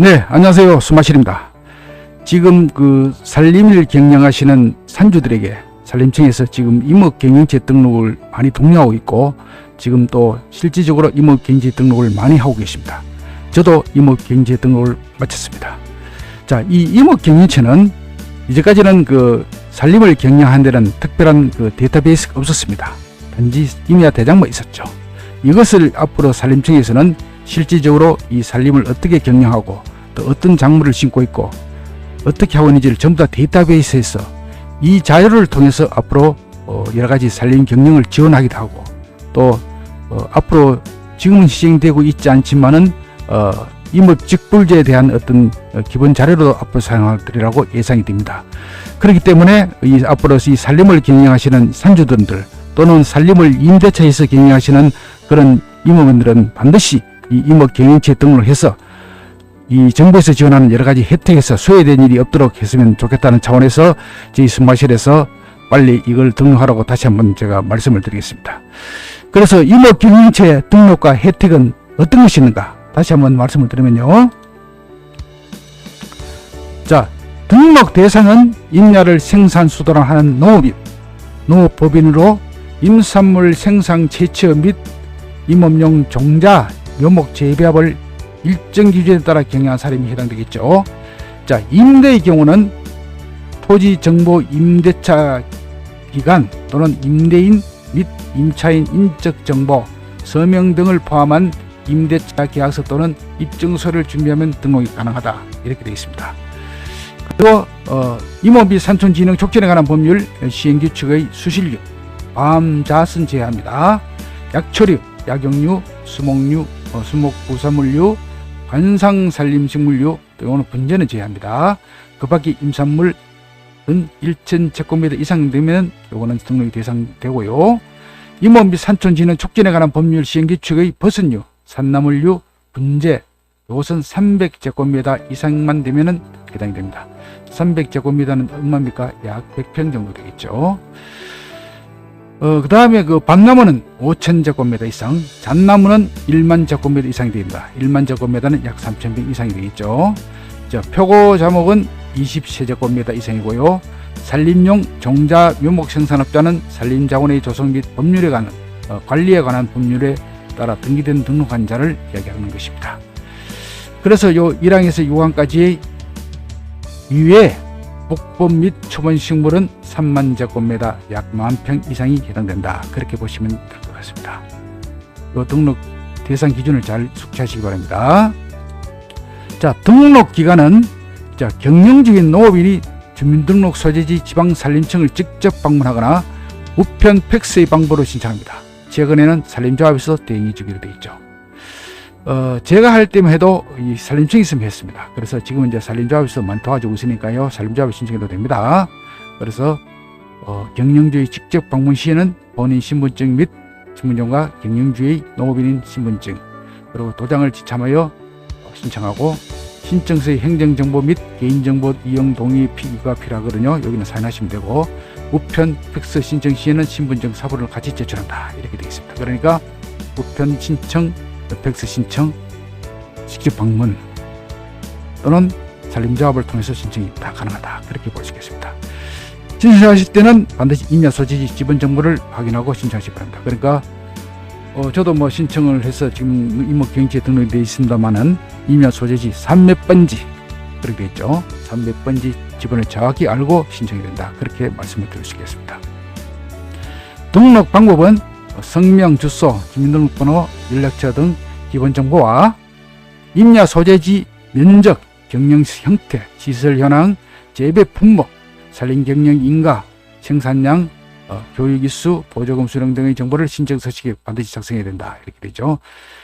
네, 안녕하세요. 수마실입니다. 지금 그 산림을 경영하시는 산주들에게 산림청에서 지금 임업 경영체 등록을 많이 독려하고 있고 지금 또 실질적으로 임업 경영체 등록을 많이 하고 계십니다. 저도 임업 경영체 등록을 마쳤습니다. 자, 이 임업 경영체는 이제까지는 그 산림을 경영하는 데는 특별한 그 데이터베이스가 없었습니다. 단지 임야 대장만 있었죠. 이것을 앞으로 산림청에서는 실질적으로 이 산림을 어떻게 경영하고 또 어떤 작물을 심고 있고 어떻게 하고 있는지를 전부 다 데이터베이스에서 이 자료를 통해서 앞으로 어 여러 가지 산림 경영을 지원하기도 하고 또어 앞으로 지금은 시행되고 있지 않지만은 어 임업 직불제에 대한 어떤 어 기본 자료로 앞으로 사용하리라고 예상이 됩니다. 그렇기 때문에 이 앞으로 이 산림을 경영하시는 산주분들 또는 산림을 임대차에서 경영하시는 그런 임업원들은 반드시 이 임업 경영체 등록을 해서 이 정부에서 지원하는 여러 가지 혜택에서 소외된 일이 없도록 했으면 좋겠다는 차원에서 저희 스마실에서 빨리 이걸 등록하라고 다시 한번 제가 말씀을 드리겠습니다. 그래서 임업 경영체 등록과 혜택은 어떤 것이 있는가? 다시 한번 말씀을 드리면요. 자, 등록 대상은 임야를 생산 수도하는 농업인, 농업법인으로 임산물 생산 채취업 및 임업용 종자, 묘목 재배합을 일정 기준에 따라 경영한 사람이 해당되겠죠. 자, 임대의 경우는 토지 정보 임대차 기간 또는 임대인 및 임차인 인적 정보, 서명 등을 포함한 임대차 계약서 또는 입증서를 준비하면 등록이 가능하다. 이렇게 되어 있습니다. 그리고 어, 및 산촌진흥 촉진에 관한 법률 시행규칙의 수실류, 밤자선 제외합니다. 약초류, 약용류, 수목류, 어, 수목부산물류, 관상산림식물류 또는 분재는 제외합니다. 그 밖에 임산물은 1천 제곱미터 이상 되면 요거는 등록이 대상되고요. 임업 및 산촌진흥 촉진에 관한 법률 시행 규칙의 버섯류, 산나물류, 분재 이것은 300제곱미터 이상만 되면은 해당이 됩니다. 300제곱미터는 얼마입니까? 약 100평 정도 되겠죠. 어, 그 다음에 그 박나무는 5,000제곱미터 이상, 잣나무는 1만 제곱미터 이상이 됩니다. 1만 제곱미터는 약 3,000평 이상이 되겠죠. 자, 표고 자목은 20세제곱미터 이상이고요. 산림용 종자 묘목 생산업자는 산림자원의 조성 및 법률에 관한 어, 관리에 관한 법률에 따라 등기된 등록한 자를 이야기하는 것입니다. 그래서 요 1항에서 6항까지의 이외에 복법 및 초본 식물은 3만 제곱미터 약 만평 이상이 해당된다. 그렇게 보시면 될 것 같습니다. 요 등록 대상 기준을 잘 숙지하시기 바랍니다. 자, 등록 기간은 자, 경영적인 농업인이 주민등록 소재지 지방산림청을 직접 방문하거나 우편 팩스의 방법으로 신청합니다. 최근에는 산림조합에서 대행해 주기로 되어 있죠. 어, 제가 할 때만 해도 이 산림청이 있으면 했습니다. 그래서 지금 이제 산림조합에서 많이 도와주고 있으니까요. 산림조합에 신청해도 됩니다. 그래서 어, 경영주의 직접 방문 시에는 본인 신분증 및 신분증과 경영주의 농업인인 신분증 그리고 도장을 지참하여 신청하고 신청서의 행정정보 및 개인정보 이용 동의 피기가 필요하거든요. 여기는 사인하시면 되고 우편 팩스 신청 시에는 신분증 사본을 같이 제출한다. 이렇게 되어 있습니다. 그러니까 우편 신청, 팩스 신청, 직접 방문 또는 산림조합을 통해서 신청이 다 가능하다. 그렇게 볼 수 있겠습니다. 신청하실 때는 반드시 임야 소재지 지분 정보를 확인하고 신청하시기 바랍니다. 그러니까 어, 저도 뭐 신청을 해서 지금 임목 경지에 등록이 되어 있습니다만은 임야 소재지 산몇 번지 그렇게 되어 있죠. 산몇 번지 지분을 정확히 알고 신청이 된다. 그렇게 말씀을 드릴 수 있겠습니다. 등록 방법은 성명, 주소, 주민등록번호, 연락처 등 기본 정보와 임야 소재지 면적, 경영 형태, 시설 현황, 재배 품목, 산림 경영 인가, 생산량, 어, 교육 이수, 보조금 수령 등의 정보를 신청 서식에 반드시 작성해야 된다. 이렇게 되죠.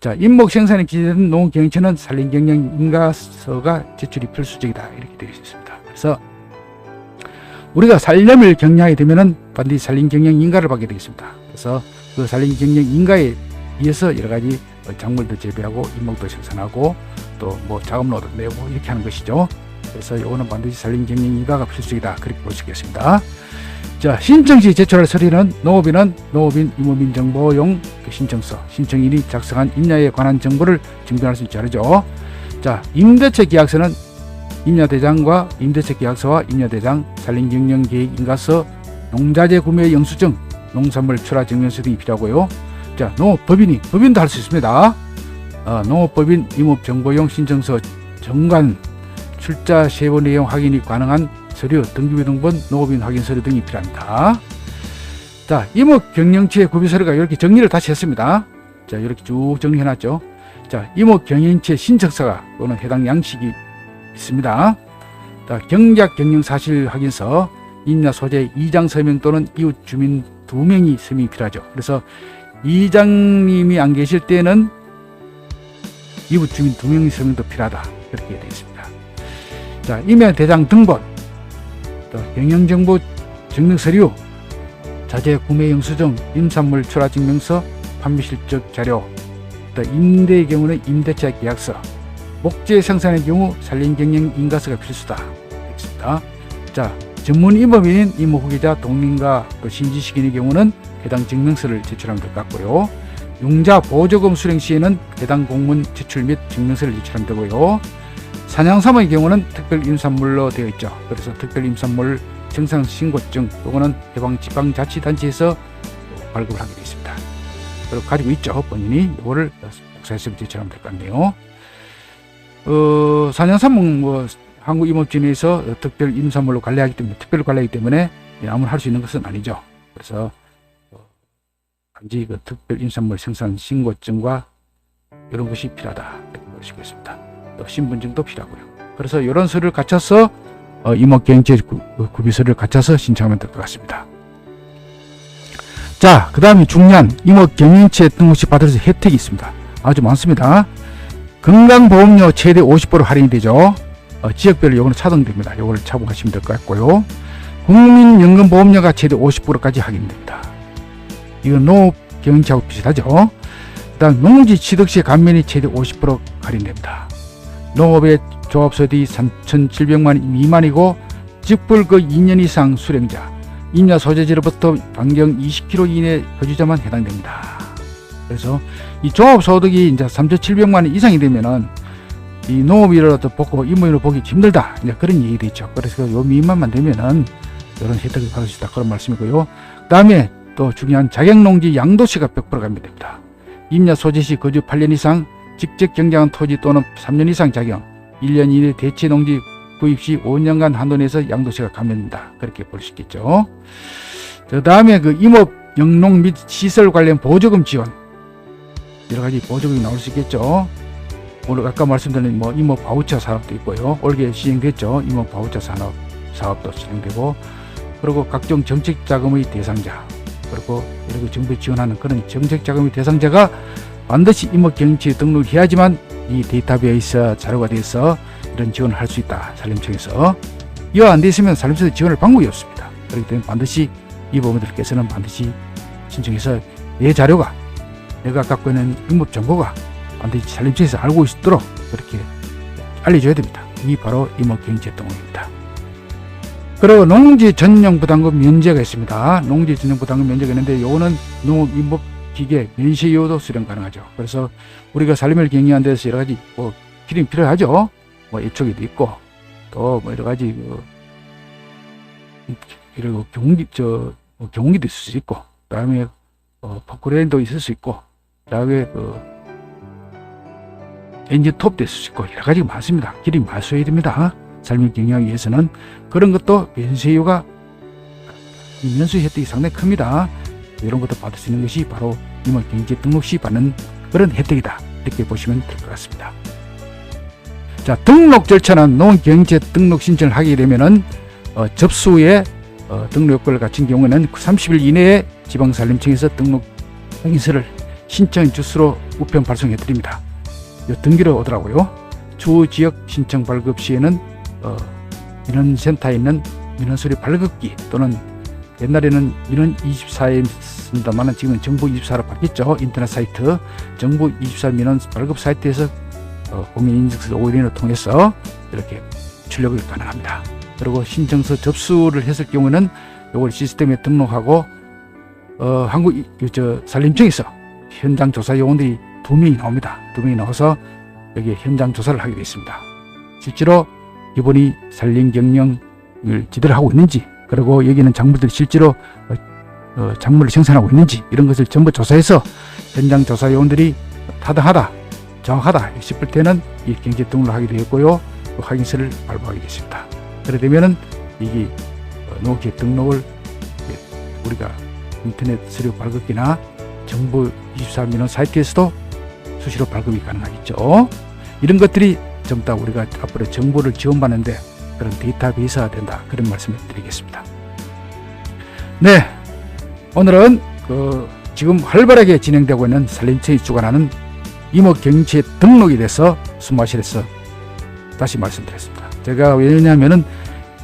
자, 임목 생산에 기재된 농업 경영처는 산림 경영 인가서가 제출이 필수적이다. 이렇게 되어 있습니다. 그래서 우리가 산림을 경영하게 되면은 반드시 산림 경영 인가를 받게 되겠습니다. 그래서 그 산림 경영 인가에 의해서 여러 가지 어, 작물도 재배하고 임목도 생산하고 또뭐 자금로도 내고 이렇게 하는 것이죠. 그래서 이거는 반드시 산림 경영 인가가 필수적이다. 그렇게 볼 수 있겠습니다. 자, 신청 시 제출할 서류는 농업인은 농업인 임업인 정보용 그 신청서, 신청인이 작성한 임야에 관한 정보를 증빙할 수 있는 자료죠. 자, 임대차 계약서는 임야대장과 임대차 계약서와 임야대장, 산림경영계획 인가서, 농자재 구매 영수증, 농산물 출하 증명서 등이 필요하고요. 자, 농업법인이 법인도 할 수 있습니다. 어, 농업법인 임업정보용 신청서 정관 출자 세부 내용 확인이 가능한 서류 등기부 등본 농업인 확인 서류 등이 필요합니다. 자, 임업 경영체 구비 서류가 이렇게 정리를 다시 했습니다. 자, 이렇게 쭉 정리해놨죠. 자, 임업 경영체 신청서가 또는 해당 양식이 있습니다. 자, 경작 경영 사실 확인서, 임야 소재 이장 서명 또는 이웃 주민 두 명이 서명이 필요하죠. 그래서 이장님이 안 계실 때는 이웃 주민 두 명이 서명도 필요하다. 그렇게 되어 있습니다. 자, 임야 대장 등본, 또 경영정보 증명 서류, 자재 구매 영수증, 임산물 출하 증명서, 판매 실적 자료, 또 임대의 경우는 임대차 계약서, 목재 생산의 경우 산림 경영 인가서가 필수다. 자, 전문 임업인인 임업 후기자 동민과 또 신지식인의 경우는 해당 증명서를 제출하면 될 것 같고요. 용자 보조금 수령 시에는 해당 공문 제출 및 증명서를 제출하면 되고요. 사냥삼의 경우는 특별 임산물로 되어 있죠. 그래서 특별 임산물 정상 신고증 또는 해방 지방자치단체에서 발급을 하게 되어 있습니다. 그리고 가지고 있죠. 본인이 이거를 복사해서 제출하면 될 것 같네요. 어, 사냥삼은 뭐 한국임업진에서 특별 임산물로 관리하기 때문에 특별 관리하기 때문에 아무나 할 수 있는 것은 아니죠. 그래서 어, 단지 그 특별 임산물 생산 신고증과 이런 것이 필요하다 이렇게 보시고 있습니다. 또 신분증도 필요하고요. 그래서 이런 서류를 갖춰서 어, 임업경제 구비서를 갖춰서 신청하면 될 것 같습니다. 자, 그 다음에 중요한 임업경영체 등록 시 받을 수 있는 혜택이 있습니다. 아주 많습니다. 건강보험료 최대 50% 할인이 되죠. 어, 지역별로 요거는 차등됩니다. 요거를 참고하시면 될 것 같고요. 국민연금보험료가 최대 50%까지 할인됩니다. 이건 농업 경영체하고 비슷하죠. 그 다음 농지 취득 시 감면이 최대 50% 할인됩니다. 농업의 조합소득이 3,700만 원 미만이고 직불그 2년 이상 수령자, 임야 소재지로부터 반경 20km 이내 거주자만 해당됩니다. 그래서 이 조합소득이 이제 3,700만 원 이상이 되면은 이 농업인으로도 보고 임무인으로 보기 힘들다. 이제 그런 얘기도 있죠. 그래서 요 미만만 되면은 이런 혜택을 받을 수 있다. 그런 말씀이고요. 그 다음에 또 중요한 자격농지 양도시가 100% 감면됩니다. 임야 소재 시 거주 8년 이상 직접 경작한 토지 또는 3년 이상 자격, 1년 이내 대체 농지 구입 시 5년간 한도 내에서 양도세가 감면된다. 그렇게 볼 수 있겠죠. 그 다음에 그 임업 영농 및 시설 관련 보조금 지원. 여러 가지 보조금이 나올 수 있겠죠. 오늘 아까 말씀드린 뭐 임업 바우처 사업도 있고요. 올해 시행됐죠. 임업 바우처 산업 사업도 진행되고 그리고 각종 정책 자금의 대상자 그리고 이렇게 정부 지원하는 그런 정책 자금의 대상자가 반드시 임업 경치 등록해야지만 이 데이터베이스 자료가 돼서 이런 지원을 할 수 있다. 산림청에서 이와 안 돼 있으면 산림청에서 지원할 방법이 없습니다. 그렇기 때문에 반드시 이 부분들께서는 반드시 신청해서 내 자료가 내가 갖고 있는 임업 정보가 반드시 산림청에서 알고 있도록 그렇게 알려줘야 됩니다. 이 바로 임업 경제 동호입니다. 그리고 농지 전용 부담금 면제가 있습니다. 농지 전용 부담금 면제가 있는데 요거는 농업 임업 기계 면세 이유도 수령 가능하죠. 그래서 우리가 삶을 경영하는 데서 여러 가지 뭐 기름이 필요하죠. 뭐 예초기도 있고 또 뭐 여러 가지 그 그리고 경기 저뭐 경기도 있을 수 있고 그다음에 어, 포크레인도 있을 수 있고 그다음에 그 엔진 있을 수 있고 여러 가지가 많습니다. 기름이 많아야 됩니다. 삶을 경영하기 위해서는 그런 것도 면세유가 이 면세 혜택이 상당히 큽니다. 이런 것도 받을 수 있는 것이 바로 임업 경제 등록 시 받는 그런 혜택이다. 이렇게 보시면 될 것 같습니다. 자, 등록 절차는 농경제 등록 신청을 하게 되면은 어, 접수에 어, 등록 요건을 갖춘 경우에는 30일 이내에 지방산림청에서 등록 행위서를 신청 주소로 우편 발송해 드립니다. 요 등기로 오더라고요. 주 지역 신청 발급 시에는 어, 민원센터에 있는 민원서류 발급기 또는 옛날에는 민원 24였습니다만 지금은 정부 24로 바뀌었죠. 인터넷 사이트 정부 24 민원 발급 사이트에서 어, 국민 인증서 오인을 통해서 이렇게 출력이 가능합니다. 그리고 신청서 접수를 했을 경우는 이걸 시스템에 등록하고 어, 한국 이- 저 산림청에서 현장 조사 요원들이 두 명이 나옵니다. 두 명이 나와서 여기 현장 조사를 하게 됐습니다. 실제로 이분이 산림 경영을 제대로 하고 있는지 그리고 여기는 작물들이 실제로 어, 어, 작물을 생산하고 있는지 이런 것을 전부 조사해서 현장 조사 요원들이 타당하다 정확하다 싶을 때는 이 경제 등록을 하게 되었고요 그 확인서를 발부하게 됐습니다. 그래 되면은 이게 어, 농업기업 등록을 예, 우리가 인터넷 서류 발급기나 정부 24민원 사이트에서도 수시로 발급이 가능하겠죠. 이런 것들이 전부 다 우리가 앞으로 정보를 지원받는데 그런 데이터베이스가 된다. 그런 말씀을 드리겠습니다. 네. 오늘은 그 지금 활발하게 진행되고 있는 산림청이 주관하는 임업경제 등록에 대해서 수마실에서 다시 말씀드렸습니다. 제가 왜냐하면은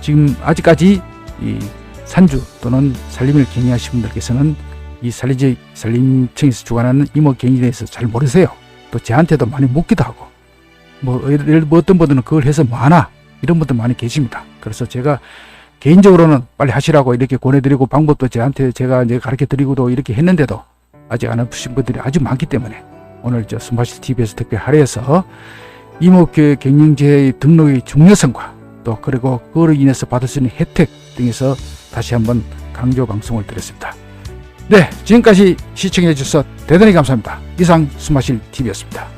지금 아직까지 이 산주 또는 산림을 경영하시는 분들께서는 이 산림청에서 주관하는 임업경제에 대해서 잘 모르세요. 또 저한테도 많이 묻기도 하고 뭐뭐 어떤 분들은 그걸 해서 뭐하나 이런 분들 많이 계십니다. 그래서 제가 개인적으로는 빨리 하시라고 이렇게 권해드리고 방법도 저한테 제가 이제 가르쳐 드리고도 이렇게 했는데도 아직 안 하신 분들이 아주 많기 때문에 오늘 저 스마시 TV에서 특별 할애해서 임업계 경영제의 등록의 중요성과 또 그리고 그로 인해서 받을 수 있는 혜택 등에서 다시 한번 강조 방송을 드렸습니다. 네, 지금까지 시청해 주셔서 대단히 감사합니다. 이상 스마실 TV였습니다.